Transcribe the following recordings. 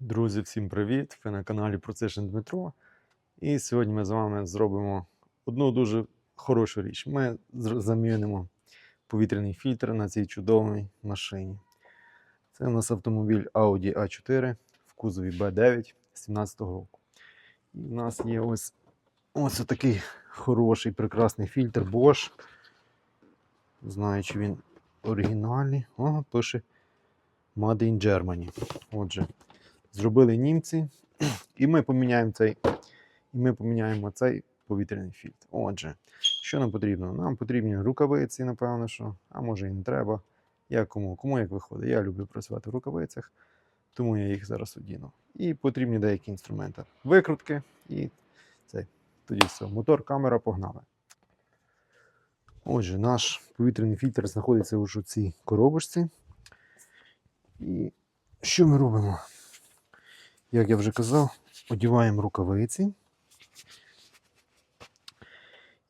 Друзі, всім привіт! Ви на каналі Precision Дмитро. І сьогодні ми з вами зробимо одну дуже хорошу річ. Ми замінимо повітряний фільтр на цій чудовій машині. Це у нас автомобіль Audi A4 в кузові B9 17 року. І в нас є ось, ось такий хороший, прекрасний фільтр Bosch. Знаю, чи він оригінальний. Ага, пише Made in Germany. Отже, зробили німці, і ми поміняємо цей, і ми поміняємо цей повітряний фільтр. Отже, що нам потрібно? Нам потрібні рукавиці, напевно, що, а може і не треба. Як кому, кому як виходить. Я люблю працювати в рукавицях, тому я їх зараз одіну. І потрібні деякі інструменти. Викрутки і цей. Тоді все. Мотор, камера, погнали. Отже, наш повітряний фільтр знаходиться у цій коробочці. І що ми робимо? Як я вже казав, одіваємо рукавиці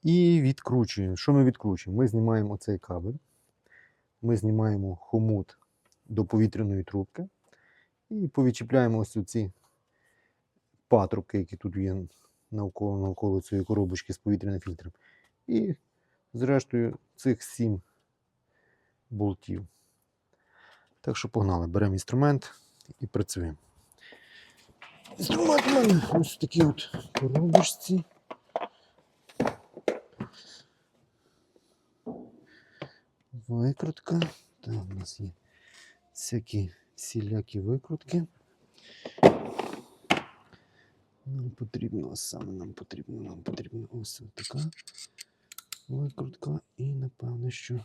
і відкручуємо. Що ми відкручуємо? Ми знімаємо цей кабель, ми знімаємо хомут до повітряної трубки і повідчіпляємо ось ці патрубки, які тут є навколо, навколо цієї коробочки з повітряним фільтром. І зрештою цих сім болтів. Так що погнали, беремо інструмент і працюємо. У мене ось такі от коробочці. Викрутка. Там у нас є всякі всілякі викрутки. Нам потрібно, саме нам потрібно, нам потрібно ось така викрутка і напевно, що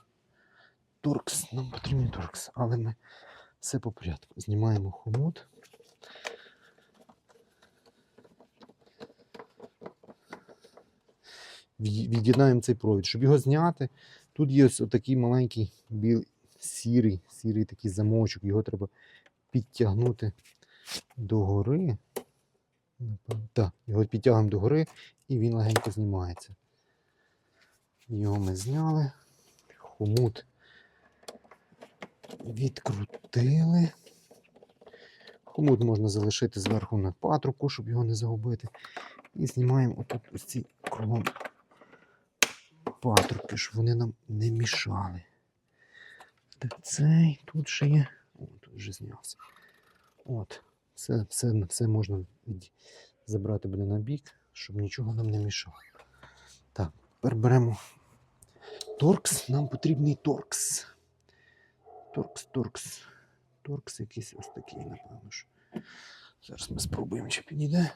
торкс. Нам потрібен торкс, але ми все по порядку. Знімаємо хомут. Від'єднаємо цей провід. Щоб його зняти, тут є ось такий маленький біл, сірий, сірий такий замочок. Його треба підтягнути догори. Так, його підтягуємо догори і він легенько знімається. Його ми зняли. Хомут відкрутили. Хомут можна залишити зверху на патрубку, щоб його не загубити. І знімаємо отут ось ці кругом патрубки, щоб вони нам не мішали. Так цей тут ще є. О, тут вже знявся. От. Все, все, все можна забрати буде на бік, щоб нічого нам не мішало. Так, тепер беремо торкс. Нам потрібний торкс. Торкс, торкс. Торкс якийсь ось такий, напевно. Зараз ми спробуємо, чи підійде.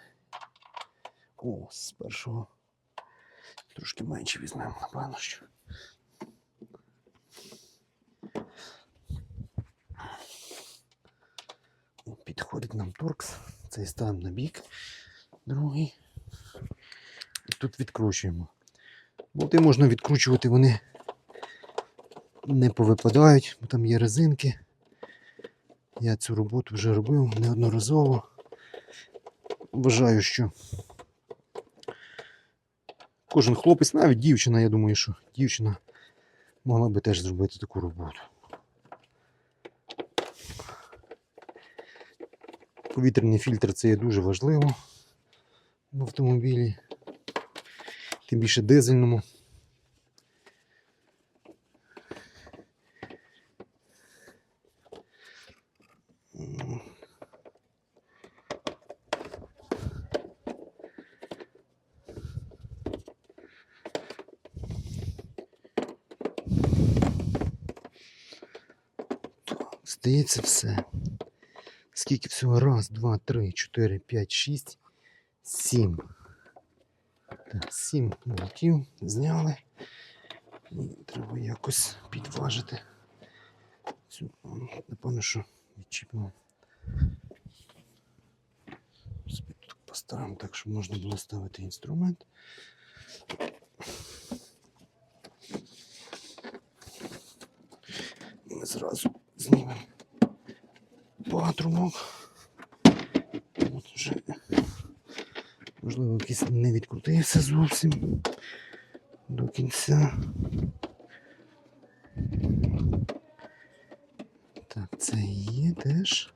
О, з першого трошки менше візьмемо, напевно, що. Підходить нам торкс. Цей ставимо на бік. Другий. І тут відкручуємо. Болти можна відкручувати, вони не повипадають, бо там є резинки. Я цю роботу вже робив неодноразово. Вважаю, що кожен хлопець, навіть дівчина, я думаю, що дівчина могла би теж зробити таку роботу. Повітряний фільтр це є дуже важливо в автомобілі, тим більше дизельному. Здається, все. Скільки всього? Раз, два, три, чотири, п'ять, шість, сім. Так, сім болтів зняли. І треба якось підважити. Цю, напевно, що відчіпимо. Поставимо так, щоб можна було ставити інструмент. І зразу патрубок. От вже, можливо, якийсь не відкрутився зовсім до кінця. Так, це є теж.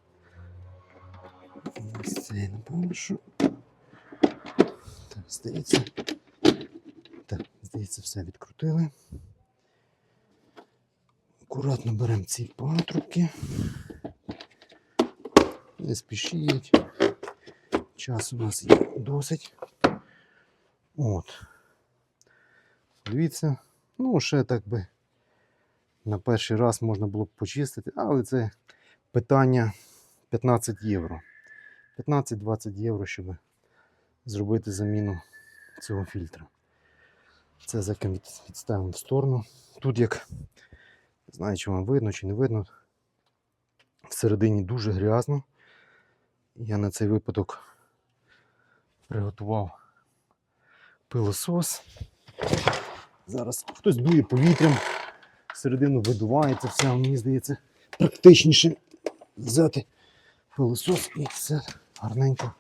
Ось Це напевно, що. Так, здається. Так, здається, все відкрутили. Акуратно беремо ці патрубки. Не спішіть. Час у нас є досить. От. Дивіться, ну, ще так би на перший раз можна було б почистити, але це питання 15 євро. 15-20 євро, щоб зробити заміну цього фільтра. Це заким від- відставимо в сторону. Тут як, не знаю, чи вам видно, чи не видно. Всередині дуже грязно. Я на цей випадок приготував пилосос. Зараз хтось дує повітрям, всередину видувається все, мені здається, практичніше взяти пилосос і все гарненько.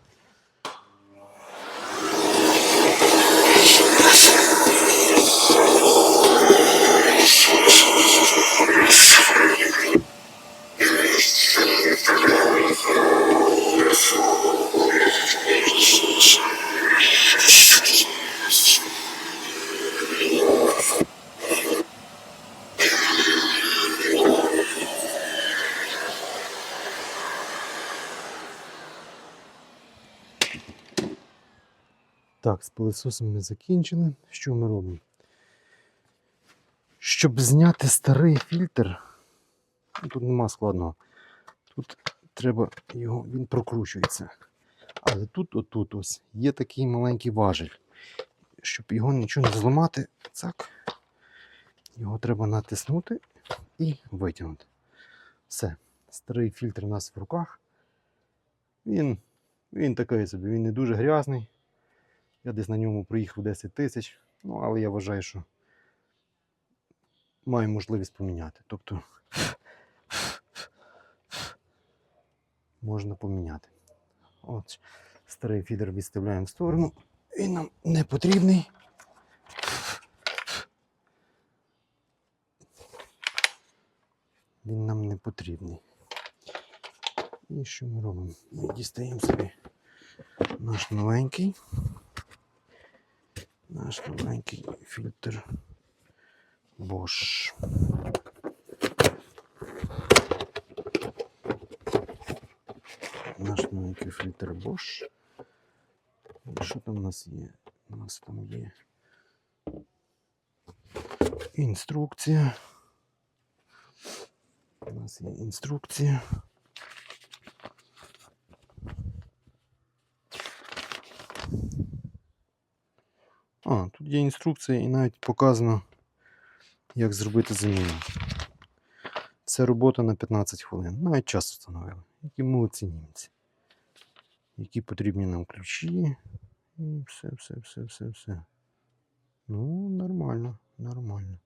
Так, з пилососом ми закінчили. Що ми робимо? Щоб зняти старий фільтр, тут нема складного. Тут треба його, він прокручується. Але тут, отут ось, є такий маленький важіль. Щоб його нічого не зламати, так, його треба натиснути і витягнути. Все. Старий фільтр у нас в руках. Він, він такий собі, він не дуже грязний. Я десь на ньому проїхав 10 тисяч, ну, але я вважаю, що маю можливість поміняти. Тобто можна поміняти. От, старий фідер відставляємо в сторону. Він нам не потрібний. Він нам не потрібний. І що ми робимо? Ми дістаємо собі наш новенький наш новенький фільтр Bosch. Наш новенький фільтр Bosch. І Що там у нас є? У нас там є інструкція. У нас є інструкція. є інструкція і навіть показано, як зробити заміну. Це робота на 15 хвилин. Навіть час встановили. Які молодці німці. Які потрібні нам ключі. І все, все, все, все, все. Ну, нормально, нормально.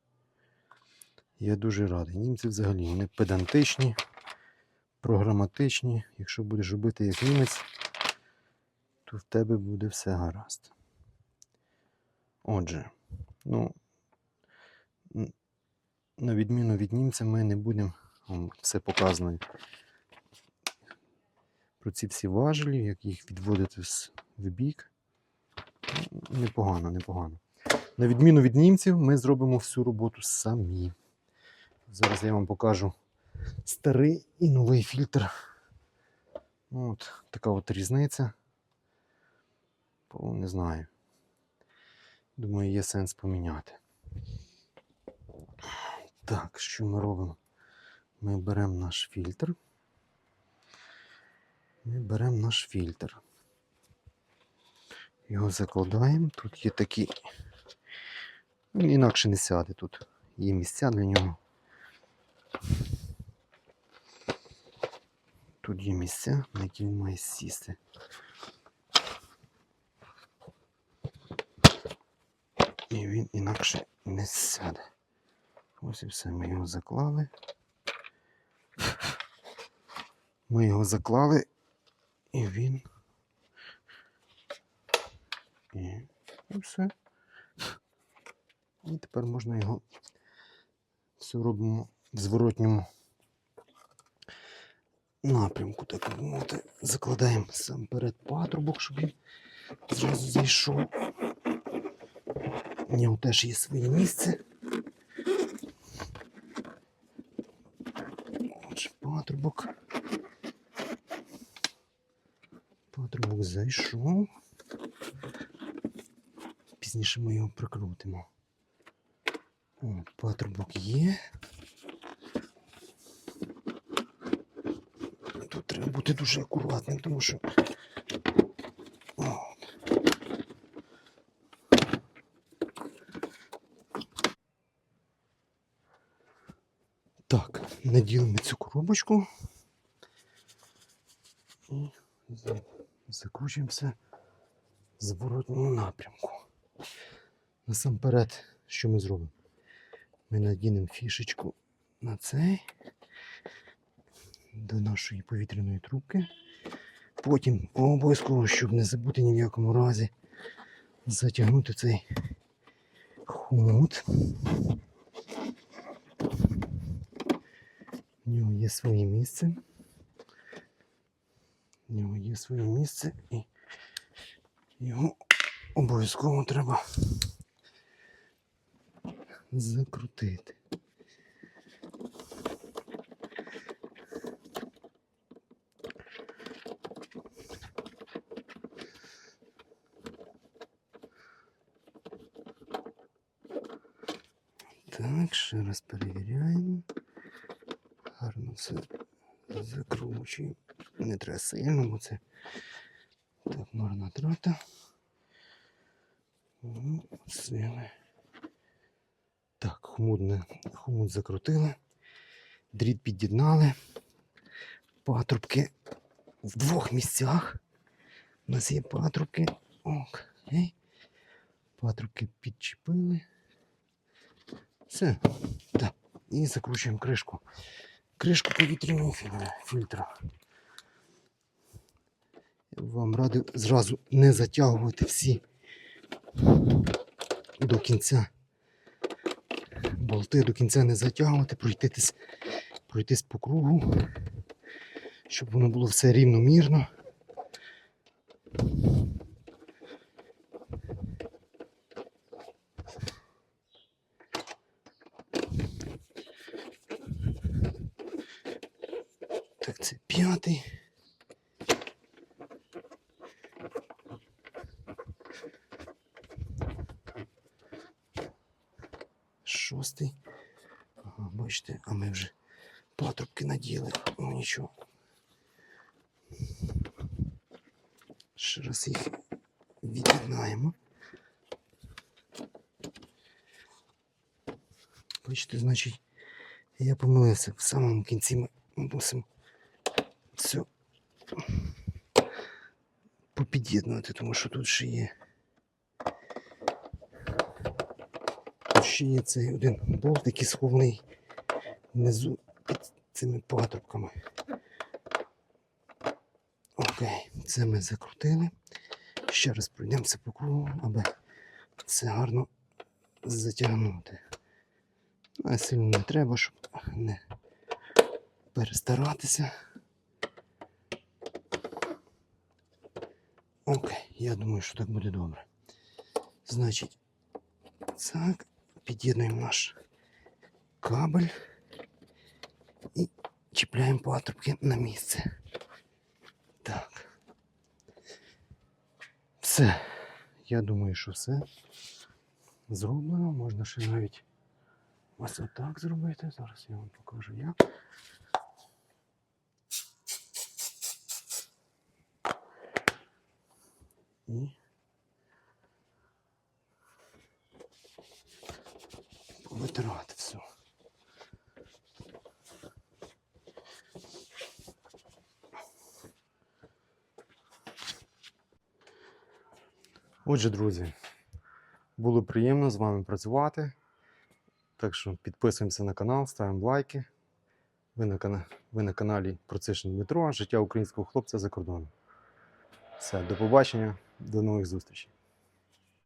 Я дуже радий. Німці взагалі вони педантичні, програматичні. Якщо будеш робити як німець, то в тебе буде все гаразд. Отже, ну, на відміну від німця, ми не будемо вам все показано про ці всі важелі, як їх відводити в в бік. Ну, Непогано, непогано. На відміну від німців, ми зробимо всю роботу самі. Зараз я вам покажу старий і новий фільтр. Ну, От така от різниця. Не знаю. Думаю, є сенс поміняти. Так, що ми робимо? Ми беремо наш фільтр. Ми беремо наш фільтр. Його закладаємо. Тут є такі. Він інакше не сяде тут. Є місця для нього. Тут є місця, на які він має сісти. І він інакше не сяде. Ось і все, ми його заклали. Ми його заклали, і він. І, і все. І тепер можна його все робимо в зворотньому напрямку, так мовити. Закладаємо сам перед патрубок, щоб він зразу зайшов. У нього теж є своє місце. Отже, патрубок. Патрубок зайшов. Пізніше ми його прикрутимо. О, патрубок є. Тут треба бути дуже акуратним, тому що. О. Так, наділимо цю коробочку і за- закручуємо все в зворотному напрямку. Насамперед, що ми зробимо? Ми надінемо фішечку на цей до нашої повітряної трубки. Потім обов'язково, щоб не забути ні в якому разі, затягнути цей хомут. В нього є своє місце. В нього є своє місце і його обов'язково треба закрутити. Так, ще раз перевіряємо. Гарно все закручуємо. Не треба сильно, бо це так марна трата. Ну, сили. Так, хомут, не, закрутили. Дріт під'єднали. Патрубки в двох місцях. У нас є патрубки. Окей. Патрубки підчепили. Все. Так. І закручуємо кришку. Кришку повітряного фільтра. вам радив зразу не затягувати всі до кінця. Болти до кінця не затягувати, пройтись, пройтись по кругу, щоб воно було все рівномірно. Так, це п'ятий. Шостий. Ага, бачите, а ми вже патрубки наділи. Ну нічого. Ще раз їх від'єднаємо. Бачите, значить, я помилився. В самому кінці ми мусимо все попід'єднувати, тому що тут ще є. Ще є цей один болт, який схований внизу під цими патрубками. Окей, це ми закрутили. Ще раз пройдемося по кругу, аби це гарно затягнути. А сильно не треба, щоб не перестаратися. Окей, я думаю, що так буде добре. Значить, так, під'єднуємо наш кабель і чіпляємо патрубки на місце. Так. Все. Я думаю, що все зроблено. Можна ще навіть ось отак зробити. Зараз я вам покажу як. І повитирати все. Отже, друзі, було приємно з вами працювати. Так що підписуємося на канал, ставимо лайки. Ви на, кана... Ви на каналі Процишин Дмитро, життя українського хлопця за кордоном. Все, до побачення, до нових зустрічей.